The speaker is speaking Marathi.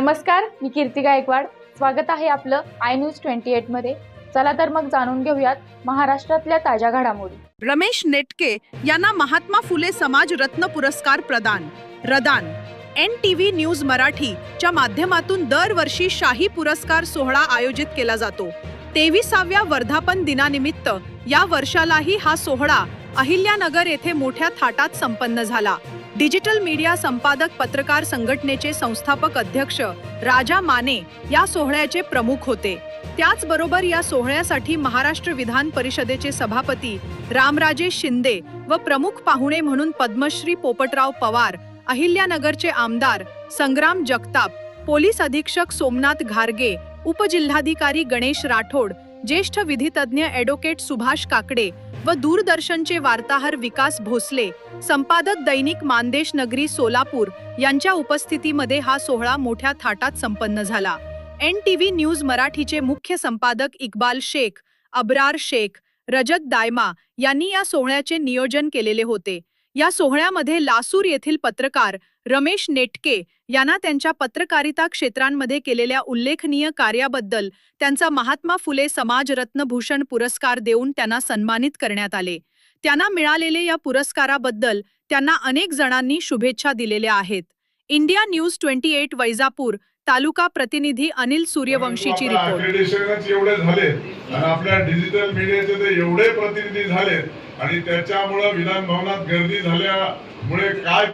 नमस्कार मी कीर्ती गायकवाड. स्वागत आहे आपलं आय न्यूज ट्वेंटी एटमध्ये चला तर मग जाणून घेऊयात महाराष्ट्रातल्या ताज्या घडामोडी. रमेश नेटके यांना महात्मा फुले समाज रत्न पुरस्कार प्रदान. रदान एन टी व्ही न्यूज मराठीच्या माध्यमातून दरवर्षी शाही पुरस्कार सोहळा आयोजित केला जातो. तेविसाव्या वर्धापन दिनानिमित्त या वर्षालाही हा सोहळा अहिल्यानगर येथे मोठ्या थाटात संपन्न झाला. डिजिटल मीडिया संपादक पत्रकार संघटनेचे संस्थापक अध्यक्ष राजा माने या सोहळ्याचे प्रमुख होते. त्याचबरोबर या सोहळ्यासाठी महाराष्ट्र विधान परिषदेचे सभापती रामराजे शिंदे व प्रमुख पाहुणे म्हणून पद्मश्री पोपटराव पवार अहिल्यानगरचे आमदार संग्राम जगताप पोलीस अधीक्षक सोमनाथ घारगे उपजिल्हाधिकारी गणेश राठोड ज्येष्ठ विधितज्ञ ॲडव्होकेट सुभाष काकडे व दूरदर्शनचे वार्ताहर विकास भोसले संपादक दैनिक मानदेश नगरी सोलापूर यांच्या उपस्थितीमध्ये हा सोहळा मोठ्या थाटात संपन्न झाला. एन टी व्ही न्यूज मराठीचे मुख्य संपादक इक्बाल शेख अब्रार शेख रजत दायमा यांनी या सोहळ्याचे नियोजन केलेले होते. या सोहळ्यामध्ये लासूर येथील पत्रकार रमेश नेटके यांना त्यांच्या पत्रकारिता क्षेत्रांमध्ये केलेल्या उल्लेखनीय कार्याबद्दल त्यांचा महात्मा फुले समाजरत्न भूषण पुरस्कार देऊन त्यांना सन्मानित करण्यात आले. त्यांना मिळालेले या पुरस्काराबद्दल त्यांना अनेक जणांनी शुभेच्छा दिलेल्या आहेत. India news twenty eight Vaijapur taluka प्रतिनिधी अनिल सूर्यवंशीची रिपोर्ट. एवढे झाले आणि आपल्या डिजिटल मीडियाचे एवढे प्रतिनिधी झाले आणि त्याच्यामुळं विधानभवनात गर्दी झाल्यामुळे काय